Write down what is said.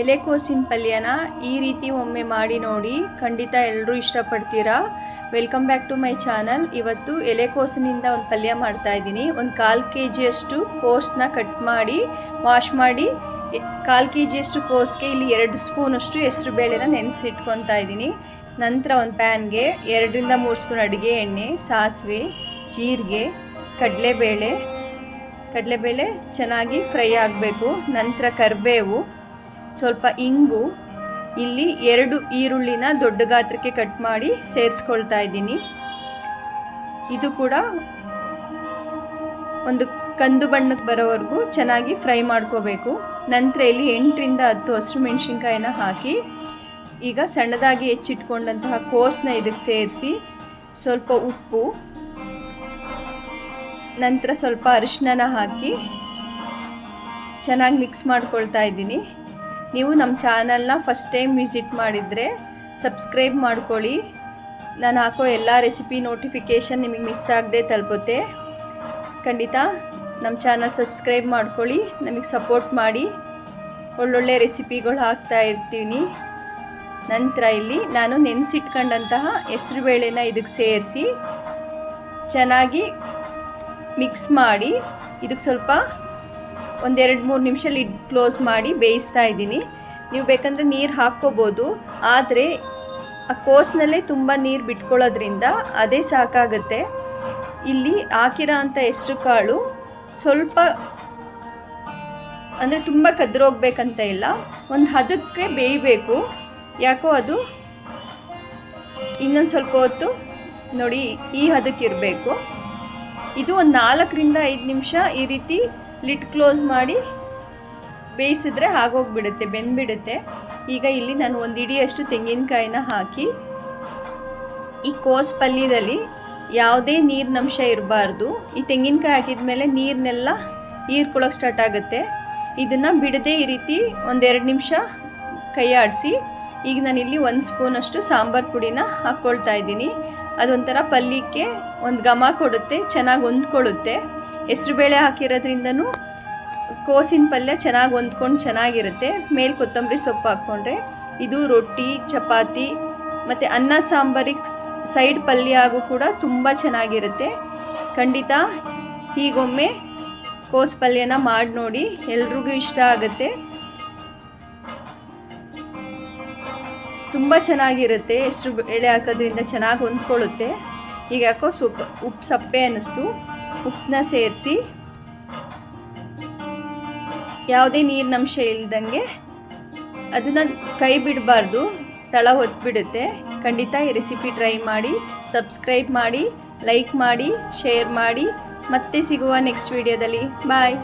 ಎಲೆಕೋಸಿನ ಪಲ್ಯನ ಈ ರೀತಿ ಒಮ್ಮೆ ಮಾಡಿ ನೋಡಿ ಖಂಡಿತ ಎಲ್ಲರೂ ಇಷ್ಟಪಡ್ತೀರಾ. Welcome back to my channel ಇವತ್ತು ಎಲೆಕೋಸಿನಿಂದ ಒಂದು ಪಲ್ಯ ಮಾಡ್ತಾ ಇದ್ದೀನಿ. ಒಂದು ಕಾಲು ಕೆ ಜಿಯಷ್ಟು ಕೋಸನ್ನ ಕಟ್ ಮಾಡಿ ವಾಶ್ ಮಾಡಿ ಕಾಲು ಕೆ ಜಿಯಷ್ಟು ಕೋಸ್ಗೆ ಇಲ್ಲಿ ಎರಡು ಸ್ಪೂನಷ್ಟು ಹೆಸರು ಬೇಳೆನ ನೆನೆಸಿಟ್ಕೊತಾ ಇದ್ದೀನಿ. ನಂತರ ಒಂದು ಪ್ಯಾನ್ಗೆ ಎರಡರಿಂದ ಮೂರು ಸ್ಪೂನ್ ಅಡುಗೆ ಎಣ್ಣೆ, ಸಾಸಿವೆ, ಜೀರಿಗೆ, ಕಡಲೆಬೇಳೆ. ಕಡಲೆಬೇಳೆ ಚೆನ್ನಾಗಿ ಫ್ರೈ ಆಗಬೇಕು. ನಂತರ ಕರಿಬೇವು. ಸ್ವಲ್ಪ ಇಂಗು ಇಲ್ಲಿ ಎರಡು ಈರುಳ್ಳಿನ ದೊಡ್ಡ ಗಾತ್ರಕ್ಕೆ ಕಟ್ ಮಾಡಿ ಸೇರಿಸ್ಕೊಳ್ತಾ ಇದ್ದೀನಿ. ಇದು ಕೂಡ ಒಂದು ಕಂದು ಬಣ್ಣಕ್ಕೆ ಬರೋವರೆಗೂ ಚೆನ್ನಾಗಿ ಫ್ರೈ ಮಾಡ್ಕೋಬೇಕು. ನಂತರ ಇಲ್ಲಿ ಎಂಟರಿಂದ ಹತ್ತು ಹಸಿರು ಮೆಣಸಿನ್ಕಾಯಿನ ಹಾಕಿ ಈಗ ಸಣ್ಣದಾಗಿ ಹೆಚ್ಚಿಟ್ಕೊಂಡಂತಹ ಕೋಸನ್ನ ಇದಕ್ಕೆ ಸೇರಿಸಿ ಸ್ವಲ್ಪ ಉಪ್ಪು, ನಂತರ ಸ್ವಲ್ಪ ಅರಿಶಿನ ಹಾಕಿ ಚೆನ್ನಾಗಿ ಮಿಕ್ಸ್ ಮಾಡ್ಕೊಳ್ತಾ ಇದ್ದೀನಿ. ನೀವು ನಮ್ಮ ಚಾನಲ್ನ ಫಸ್ಟ್ ಟೈಮ್ ವಿಸಿಟ್ ಮಾಡಿದರೆ ಸಬ್ಸ್ಕ್ರೈಬ್ ಮಾಡ್ಕೊಳ್ಳಿ. ನಾನು ಹಾಕೋ ಎಲ್ಲ ರೆಸಿಪಿ ನೋಟಿಫಿಕೇಷನ್ ನಿಮಗೆ ಮಿಸ್ ಆಗದೆ ತಲುಪುತ್ತೆ. ಖಂಡಿತ ನಮ್ಮ ಚಾನಲ್ ಸಬ್ಸ್ಕ್ರೈಬ್ ಮಾಡ್ಕೊಳ್ಳಿ, ನಮಗೆ ಸಪೋರ್ಟ್ ಮಾಡಿ. ಒಳ್ಳೊಳ್ಳೆ ರೆಸಿಪಿಗಳು ಹಾಕ್ತಾ ಇರ್ತೀನಿ. ನಂತರ ಇಲ್ಲಿ ನಾನು ನೆನೆಸಿಟ್ಕೊಂಡಂತಹ ಹೆಸ್ರುಬೇಳೆನ ಇದಕ್ಕೆ ಸೇರಿಸಿ ಚೆನ್ನಾಗಿ ಮಿಕ್ಸ್ ಮಾಡಿ. ಇದಕ್ಕೆ ಸ್ವಲ್ಪ ಒಂದೆರಡು ಮೂರು ನಿಮಿಷ ಲಿಡ್ ಕ್ಲೋಸ್ ಮಾಡಿ ಬೇಯಿಸ್ತಾ ಇದ್ದೀನಿ. ನೀವು ಬೇಕಂದರೆ ನೀರು ಹಾಕ್ಕೋಬೋದು. ಆದರೆ ಆ ಕೋಸ್ನಲ್ಲೇ ತುಂಬ ನೀರು ಬಿಟ್ಕೊಳ್ಳೋದ್ರಿಂದ ಅದೇ ಸಾಕಾಗುತ್ತೆ. ಇಲ್ಲಿ ಹಾಕಿರೋ ಅಂಥ ಹೆಸ್ರು ಕಾಳು ಸ್ವಲ್ಪ ಅಂದರೆ ತುಂಬ ಕದ್ರೋಗ್ಬೇಕಂತ ಇಲ್ಲ. ಒಂದು ಹದಕ್ಕೆ ಬೇಯಬೇಕು. ಯಾಕೋ ಅದು ಇನ್ನೊಂದು ಸ್ವಲ್ಪ ಹೊತ್ತು ನೋಡಿ ಈ ಹದಕ್ಕಿರಬೇಕು ಇದು ಒಂದು ನಾಲ್ಕರಿಂದ ಐದು ನಿಮಿಷ ಈ ರೀತಿ ಲಿಟ್ ಕ್ಲೋಸ್ ಮಾಡಿ ಬೇಯಿಸಿದ್ರೆ ಆಗೋಗ್ಬಿಡುತ್ತೆ, ಬೆಂದ್ಬಿಡುತ್ತೆ. ಈಗ ಇಲ್ಲಿ ನಾನು ಒಂದು ಇಡಿಯಷ್ಟು ತೆಂಗಿನಕಾಯಿನ ಹಾಕಿ, ಈ ಕೋಸ್ ಪಲ್ಯದಲ್ಲಿ ಯಾವುದೇ ನೀರಿನಂಶ ಇರಬಾರ್ದು. ಈ ತೆಂಗಿನಕಾಯಿ ಹಾಕಿದ ಮೇಲೆ ನೀರನ್ನೆಲ್ಲ ಹೀರ್ಕೊಳ್ಳೋಕೆ ಸ್ಟಾರ್ಟ್ ಆಗುತ್ತೆ. ಇದನ್ನು ಬಿಡದೆ ಈ ರೀತಿ ಒಂದೆರಡು ನಿಮಿಷ ಕೈಯಾಡಿಸಿ ಆಡಿಸಿ ಈಗ ನಾನಿಲ್ಲಿ ಒಂದು ಸ್ಪೂನಷ್ಟು ಸಾಂಬಾರು ಪುಡಿನ ಹಾಕ್ಕೊಳ್ತಾ ಇದ್ದೀನಿ. ಅದೊಂಥರ ಪಲ್ಯಕ್ಕೆ ಒಂದು ಘಮ ಕೊಡುತ್ತೆ, ಚೆನ್ನಾಗಿ ಹೊಂದ್ಕೊಳ್ಳುತ್ತೆ. ಹೆಸ್ರುಬೇಳೆ ಹಾಕಿರೋದ್ರಿಂದನೂ ಕೋಸಿನ ಪಲ್ಯ ಚೆನ್ನಾಗಿ ಹೊಂದ್ಕೊಂಡು ಚೆನ್ನಾಗಿರುತ್ತೆ. ಮೇಲೆ ಕೊತ್ತಂಬರಿ ಸೊಪ್ಪು ಹಾಕ್ಕೊಂಡ್ರೆ ಇದು ರೊಟ್ಟಿ, ಚಪಾತಿ ಮತ್ತು ಅನ್ನ ಸಾಂಬಾರಿಗೆ ಸೈಡ್ ಪಲ್ಯ ಆಗೂ ಕೂಡ ತುಂಬ ಚೆನ್ನಾಗಿರುತ್ತೆ. ಖಂಡಿತ ಹೀಗೊಮ್ಮೆ ಕೋಸ್ ಪಲ್ಯನ ಮಾಡಿ ನೋಡಿ, ಎಲ್ರಿಗೂ ಇಷ್ಟ ಆಗುತ್ತೆ. ತುಂಬ ಚೆನ್ನಾಗಿರುತ್ತೆ ಹೆಸರು ಬೇಳೆ ಹಾಕೋದ್ರಿಂದ ಚೆನ್ನಾಗಿ ಹೊಂದ್ಕೊಳ್ಳುತ್ತೆ. ಈಗ ಯಾಕೋ ಸೊಪ್ಪು ಉಪ್ಪು ಸಪ್ಪೆ ಅನ್ನಿಸ್ತು. ಉಪ್ಪನ್ನ ಸೇರಿಸಿ ಯಾವುದೇ ನೀರಿನಂಶ ಇಲ್ಲದಂಗೆ ಅದನ್ನು ಕೈ ಬಿಡಬಾರ್ದು, ತಳ ಹೊತ್ಬಿಡುತ್ತೆ. ಖಂಡಿತ ಈ ರೆಸಿಪಿ ಟ್ರೈ ಮಾಡಿ ಸಬ್ಸ್ಕ್ರೈಬ್ ಮಾಡಿ ಲೈಕ್ ಮಾಡಿ ಶೇರ್ ಮಾಡಿ. ಮತ್ತೆ ಸಿಗುವ ನೆಕ್ಸ್ಟ್ ವಿಡಿಯೋದಲ್ಲಿ ಬಾಯ್